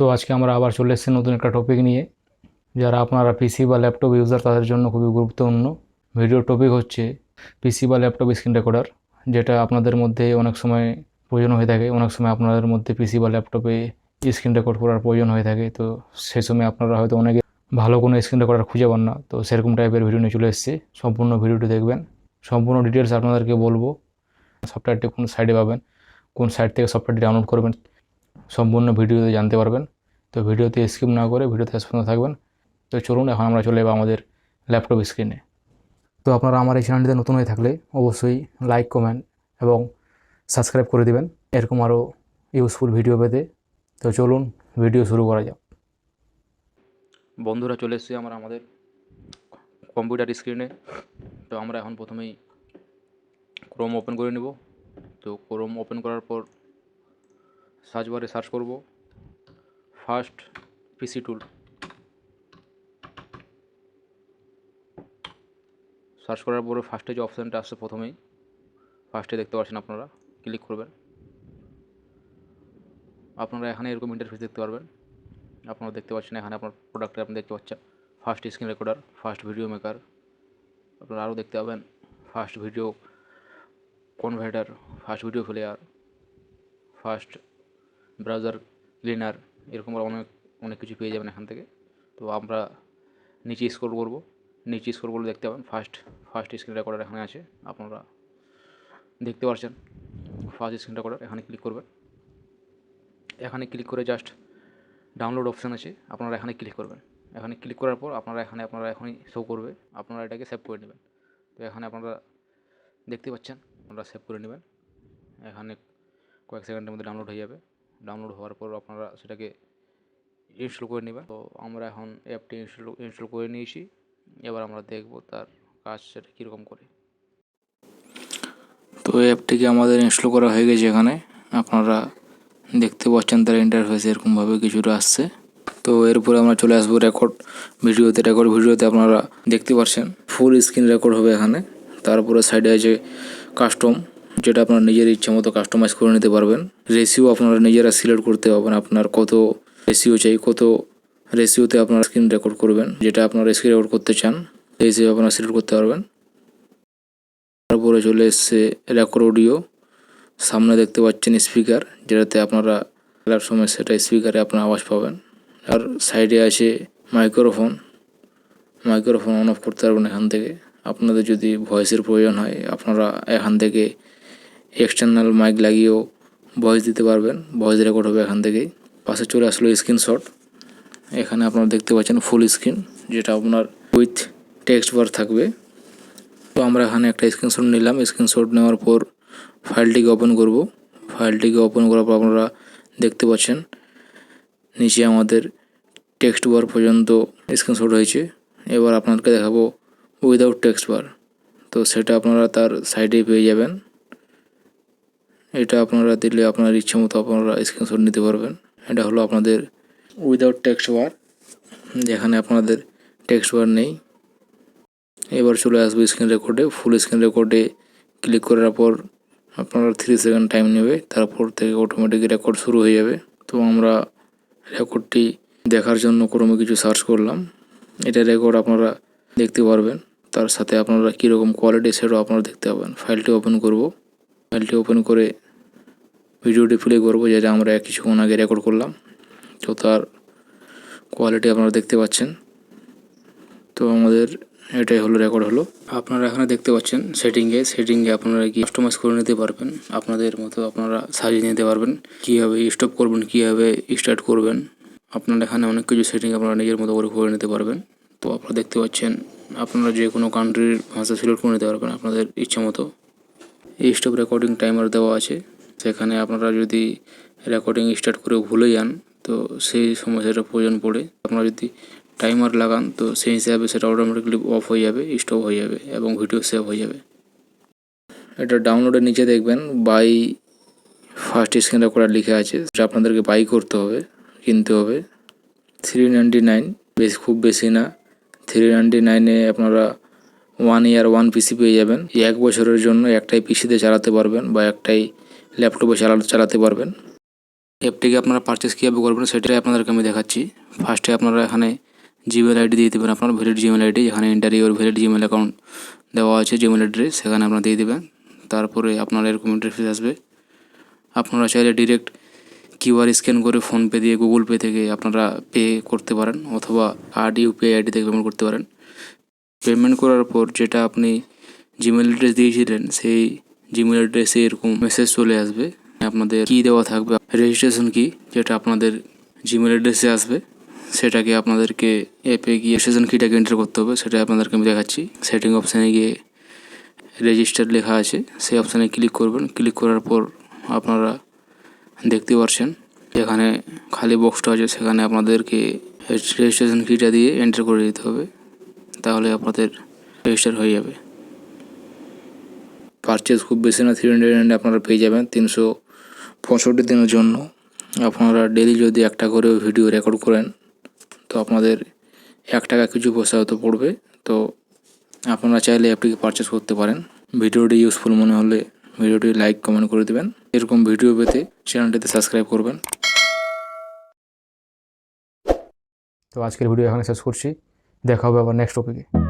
তো আজকে আমরা আবার চলে এসেছি নতুন একটা টপিক নিয়ে, যারা আপনারা পিসি বা ল্যাপটপ ইউজার তাদের জন্য খুবই গুরুত্বপূর্ণ। ভিডিও টপিক হচ্ছে পিসি বা ল্যাপটপ স্ক্রিন রেকর্ডার যেটা আপনাদের মধ্যে অনেক সময় প্রয়োজন হয়ে থাকে, অনেক সময় আপনাদের মধ্যে পিসি বা ল্যাপটপে স্ক্রিন রেকর্ড করার প্রয়োজন হয়ে থাকে। তো সেই সময় আপনারা হয়তো অনেকে ভালো কোনো স্ক্রিন রেকর্ডার খুঁজে পান না, তো সেরকম টাইপের ভিডিও নিয়ে চলে এসেছি। সম্পূর্ণ ভিডিওটি দেখবেন। সম্পূর্ণ ডিটেলস আপনাদেরকে বলব। সফটওয়্যারটি কোন সাইডে পাবেন, কোন সাইট থেকে সফটওয়্যারটি ডাউনলোড করবেন সম্পূর্ণ ভিডিওতে জানতে পারবেন। তো ভিডিওতে স্কিপ না করে ভিডিওতে শেষ পর্যন্ত থাকবেন। তো চলুন, এখন আমরা চলে যাব আমাদের ল্যাপটপ স্ক্রিনে তো আপনারা আমার এই চ্যানেলটিতে নতুন হয়ে থাকলে অবশ্যই লাইক কমেন্ট এবং সাবস্ক্রাইব করে দিবেন। এরকম আরও ইউজফুল ভিডিও পেতে। তো চলুন ভিডিও শুরু করা যাক। বন্ধুরা, চলে এসেছি আমরা আমাদের কম্পিউটার স্ক্রিনে তো আমরা এখন প্রথমেই ক্রোম ওপেন করে নেব। তো ক্রোম ওপেন করার পর সার্চ বারে সার্চ করব। ফার্স্ট পিসি টুল। সার্চ করার পরে ফার্স্টে যে অপশানটা আসছে প্রথমেই, ফার্স্টে দেখতে পাচ্ছেন আপনারা, ক্লিক করবেন। আপনারা এখানে এরকম ইন্টারফেস দেখতে পারবেন। আপনারা দেখতে পাচ্ছেন এখানে আপনার প্রোডাক্টে আপনি দেখতে পাচ্ছেন first screen recorder first video maker আপনারা আরও দেখতে পাবেন first video converter first video player first browser cleaner এরকম অনেক অনেক কিছু পেয়ে যাবেন এখান থেকে। তো আমরা নিচে স্কোর করব। নিচে স্কোর করলে দেখতে পাবেন ফার্স্ট ফার্স্ট স্ক্রিন রেকর্ডার এখানে আছে। আপনারা দেখতে পাচ্ছেন ফার্স্ট স্ক্রিন রেকর্ডার এখানে ক্লিক করবেন। এখানে ক্লিক করে জাস্ট ডাউনলোড অপশান আছে। আপনারা এখানে ক্লিক করবেন। এখানে ক্লিক করার পর আপনারা এখানে, আপনারা এখনই শো করবে। আপনারা এটাকে সেভ করে নেবেন। তো এখানে আপনারা দেখতে পাচ্ছেন, আপনারা সেভ করে নেবেন। এখানে কয়েক সেকেন্ডের মধ্যে ডাউনলোড হয়ে যাবে। ডাউনলোড হওয়ার পর আপনারা সেটাকে ইনস্টল করে নেবেন। তো আমরা এখন অ্যাপটি ইনস্টল ইনস্টল করে নিয়েছি। এবার আমরা দেখব তার কাজ সেটা কীরকম করে। তো অ্যাপটিকে আমাদের ইনস্টল করা হয়ে গেছে এখানে। আপনারা দেখতে পাচ্ছেন তার ইন্টারফেস এরকমভাবে কিছুটা আসছে। তো এরপরে আমরা চলে আসব রেকর্ড ভিডিওতে। রেকর্ড ভিডিওতে আপনারা দেখতে পাচ্ছেন ফুল স্ক্রিন রেকর্ড হবে এখানে। তারপরে সাইডে আছে কাস্টম যেটা আপনার নিজের ইচ্ছা মতো কাস্টমাইজ করে নিতে পারবেন। রেশিও আপনারা নিজেরা সিলেক্ট করতে পারবেন, আপনার কত রেশিও চাই, কত রেশিওতে আপনারা স্ক্রিন রেকর্ড করবেন, যেটা আপনারা স্ক্রিন রেকর্ড করতে চান, সেই হিসেবে আপনারা সিলেক্ট করতে পারবেন। তারপরে চলে এসছে রেকর্ড অডিও সামনে দেখতে পাচ্ছেন স্পিকার যেটাতে আপনারা খেলার সময় সেটা স্পিকারে আপনার আওয়াজ পাবেন। আর সাইডে আছে মাইক্রোফোন মাইক্রোফোন অন অফ করতে পারবেন এখান থেকে। আপনাদের যদি ভয়েসের প্রয়োজন হয়, আপনারা এখান থেকে এক্সটার্নাল মাইক লাগিয়েও ভয়েস দিতে পারবেন। ভয়েস রেকর্ড হবে এখান থেকেই। পাশে চলে আসলো স্ক্রিনশট এখানে আপনারা দেখতে পাচ্ছেন ফুল স্ক্রিন যেটা আপনার উইথ টেক্সট বার থাকবে। তো আমরা এখানে একটা স্ক্রিনশট নিলাম। স্ক্রিনশট নেওয়ার পর ফাইলটিকে ওপেন করব। ফাইলটিকে ওপেন করার পর আপনারা দেখতে পাচ্ছেন, নিচে আমাদের টেক্সট বার পর্যন্ত স্ক্রিনশট হয়েছে। এবার আপনাদেরকে দেখাবো উইদাউট টেক্সট বার তো সেটা আপনারা তার সাইডেই পেয়ে যাবেন। এটা আপনারা দিলে আপনার ইচ্ছে মতো আপনারা স্ক্রিনশট নিতে পারবেন। এটা হলো আপনাদের উইদাউট টেক্সট বার যেখানে আপনাদের টেক্সট বার নেই। এবার চলে আসবে স্ক্রিন রেকর্ডে ফুল স্ক্রিন রেকর্ডে ক্লিক করার পর আপনার থ্রি সেকেন্ড টাইম নেবে, তারপর থেকে অটোমেটিক রেকর্ড শুরু হয়ে যাবে। তো আমরা রেকর্ডটি দেখার জন্য ক্রমে কিছু সার্চ করলাম। এটা রেকর্ড আপনারা দেখতে পারবেন। তার সাথে আপনারা কীরকম কোয়ালিটি সেটাও আপনারা দেখতে পাবেন। ফাইলটি ওপেন করব। ফাইলটি ওপেন করে ভিডিওটি প্লে করব যেটা আমরা কিছুক্ষণ আগে রেকর্ড করলাম। তো তার কোয়ালিটি আপনারা দেখতে পাচ্ছেন। তো আমাদের এটাই হলো রেকর্ড হলো। আপনারা এখানে দেখতে পাচ্ছেন সেটিংয়ে সেটিংয়ে আপনারা কি কাস্টমাইজ করে নিতে পারবেন। আপনাদের মতো আপনারা সাজিয়ে নিতে পারবেন। কীভাবে স্টপ করবেন, কীভাবে স্টার্ট করবেন। আপনারা এখানে অনেক কিছু সেটিং আপনারা নিজের মতো করে করে নিতে পারবেন। তো আপনারা দেখতে পাচ্ছেন, আপনারা যে কোনো কান্ট্রির ভাষা সিলেক্ট করে নিতে পারবেন আপনাদের ইচ্ছা মতো। এই স্টপ রেকর্ডিং টাইমার দেওয়া আছে। সেখানে আপনারা যদি রেকর্ডিং স্টার্ট করে ভুলে যান, তো সেই সময় সেটা প্রয়োজন পড়ে। আপনারা যদি টাইমার লাগান, তো সেই হিসাবে সেটা অটোমেটিকলি অফ হয়ে যাবে স্টপ হয়ে যাবে এবং ভিডিও সেভ হয়ে যাবে। এটা ডাউনলোডের নিচে দেখবেন বাই ফার্স্ট স্ক্রিন রেকর্ডার লিখে আছে। সেটা আপনাদেরকে বাই করতে হবে, কিনতে হবে। থ্রি নাইনটি নাইন বেশ খুব বেশি না। থ্রি নাইনটি নাইনে আপনারা ওয়ান ইয়ার ওয়ান পিসি পেয়ে যাবেন। এক বছরের জন্য একটাই পিসিতে চালাতে পারবেন বা একটাই ল্যাপটপে চালা চালাতে পারবেন। অ্যাপটিকে আপনারা পারচেস কীভাবে করবেন সেটাই আপনাদেরকে আমি দেখাচ্ছি। ফার্স্টে আপনারা এখানে জিমেল আইডি দিয়ে দেবেন আপনার ভ্যালিড জিমেল আইডি এখানে enter your valid Gmail account দেওয়া আছে জিমেল অ্যাড্রেস সেখানে আপনারা দিয়ে দেবেন। তারপরে আপনার এরকম ইন্টারফেস আসবে। আপনারা চাইলে ডিরেক্ট কিউআর স্ক্যান করে ফোনপে দিয়ে গুগল পে থেকে আপনারা পে করতে পারেন, অথবা কার্ড ইউপিআই আইডি থেকে পেমেন্ট করতে পারেন। পেমেন্ট করার পর যেটা আপনি জিমেল অ্যাড্রেস দিয়েছিলেন, সেই জিমেল অ্যাড্রেসে এরকম মেসেজ চলে আসবে। আপনাদের কি দেওয়া থাকবে রেজিস্ট্রেশন কি যেটা আপনাদের জিমেল অ্যাড্রেসে আসবে, সেটাকে আপনাদেরকে অ্যাপে গিয়ে রেজিস্ট্রেশন কিটাকে এন্টার করতে হবে, সেটা আপনাদেরকে আমি দেখাচ্ছি। সেটিং অপশানে গিয়ে রেজিস্টার লেখা আছে, সেই অপশানে ক্লিক করবেন। ক্লিক করার পর আপনারা দেখতে পাচ্ছেন যেখানে খালি বক্সটা আছে, সেখানে আপনাদেরকে রেজিস্ট্রেশন কিটা দিয়ে এন্টার করে দিতে হবে, তাহলে আপনাদের রেজিস্টার হয়ে যাবে। পারচেস খুব বেশি না থ্রি হান্ড্রেড আপনারা পেয়ে যাবেন। তিনশো পঁয়ষট্টি দিনের জন্য। আপনারা ডেলি যদি একটা করে ভিডিও রেকর্ড করেন, তো আপনাদের এক টাকা কিছু পয়সা হয়তো পড়বে। তো আপনারা চাইলে অ্যাপটিকে পারচেস করতে পারেন। ভিডিওটি ইউজফুল মনে হলে ভিডিওটি লাইক কমেন্ট করে দেবেন। এরকম ভিডিও পেতে চ্যানেলটিতে সাবস্ক্রাইব করবেন। তো আজকের ভিডিও এখানে শেষ করছি। দেখা হবে আবার নেক্সট টপিকে